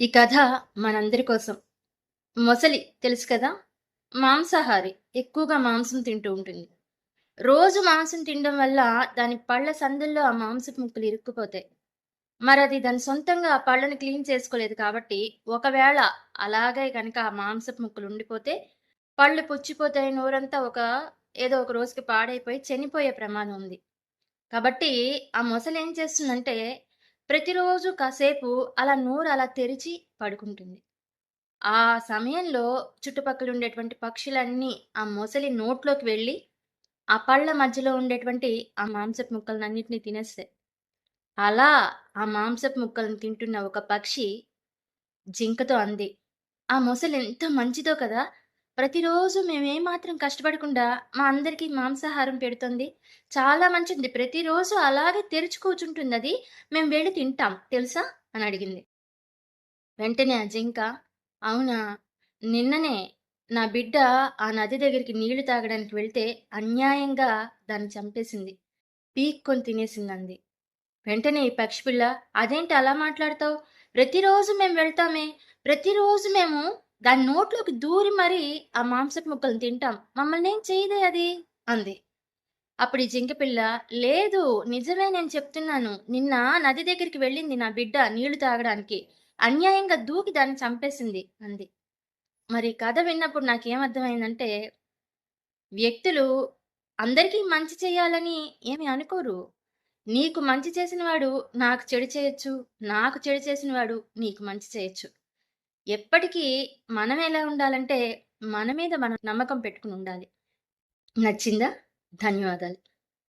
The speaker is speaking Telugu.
ఈ కథ మనందరి కోసం. మొసలి తెలుసు కదా? మాంసాహారి ఎక్కువగా మాంసం తింటూ ఉంటుంది. రోజు మాంసం తినడం వల్ల దాని పళ్ళ సందుల్లో ఆ మాంసపు ముక్కలు ఇరుక్కుపోతాయి. మరి అది దాని సొంతంగా ఆ పళ్ళను క్లీన్ చేసుకోలేదు కాబట్టి ఒకవేళ అలాగే కనుక ఆ మాంసపు ముక్కలు ఉండిపోతే పళ్ళు పుచ్చిపోతాయి నోరంతా ఒక ఏదో ఒక రోజుకి పాడైపోయి చనిపోయే ప్రమాదం ఉంది. కాబట్టి ఆ మొసలు ఏం చేస్తుందంటే ప్రతిరోజు కాసేపు అలా నోరు అలా తెరిచి పడుకుంటుంది. ఆ సమయంలో చుట్టుపక్కల ఉండేటువంటి పక్షులన్నీ ఆ మొసలి నోట్లోకి వెళ్ళి ఆ పళ్ళ మధ్యలో ఉండేటువంటి ఆ మాంసపు ముక్కలన్నింటినీ తినేస్తాయి. అలా ఆ మాంసపు ముక్కలను తింటున్న ఒక పక్షి జింకతో అంది ఆ మొసలి ఎంత మంచిదో కదా! ప్రతిరోజు మేమేమాత్రం కష్టపడకుండా మా అందరికీ మాంసాహారం పెడుతుంది. చాలా మంచిది. ప్రతిరోజు అలాగే తెరుచుకోచుంటుంది అది మేము వెళ్ళి తింటాం. తెలుసా? అని అడిగింది. వెంటనే ఆ జింక అవునా? నిన్ననే నా బిడ్డ ఆ నది దగ్గరికి నీళ్ళు తాగడానికి వెళ్తే అన్యాయంగా దాన్ని చంపేసింది. పీక్కొని తినేసిందంది. వెంటనే ఈ పక్షి పిల్ల అదేంటి అలా మాట్లాడతావు? ప్రతిరోజు మేము వెళ్తామే. ప్రతిరోజు మేము దాని నోట్లోకి దూరి మరీ ఆ మాంసపు ముక్కలను తింటాం. మమ్మల్ని ఏం చేయదే అది? అంది. అప్పుడు ఈ జింకపిల్ల లేదు నిజమే నేను చెప్తున్నాను. నిన్న నది దగ్గరికి వెళ్ళింది నా బిడ్డ నీళ్ళు తాగడానికి. అన్యాయంగా దూకి దాన్ని చంపేసింది అంది. మరి కథ విన్నప్పుడు నాకేమర్థమైందంటే వ్యక్తులు అందరికీ మంచి చేయాలని ఏమి అనుకోరు. నీకు మంచి చేసిన వాడు నాకు చెడు చేయొచ్చు నాకు చెడు చేసిన వాడు నీకు మంచి చేయొచ్చు. ఎప్పటికీ మనం ఎలా ఉండాలంటే మన మీద మనం నమ్మకం పెట్టుకుని ఉండాలి. నచ్చిందా? ధన్యవాదాలు.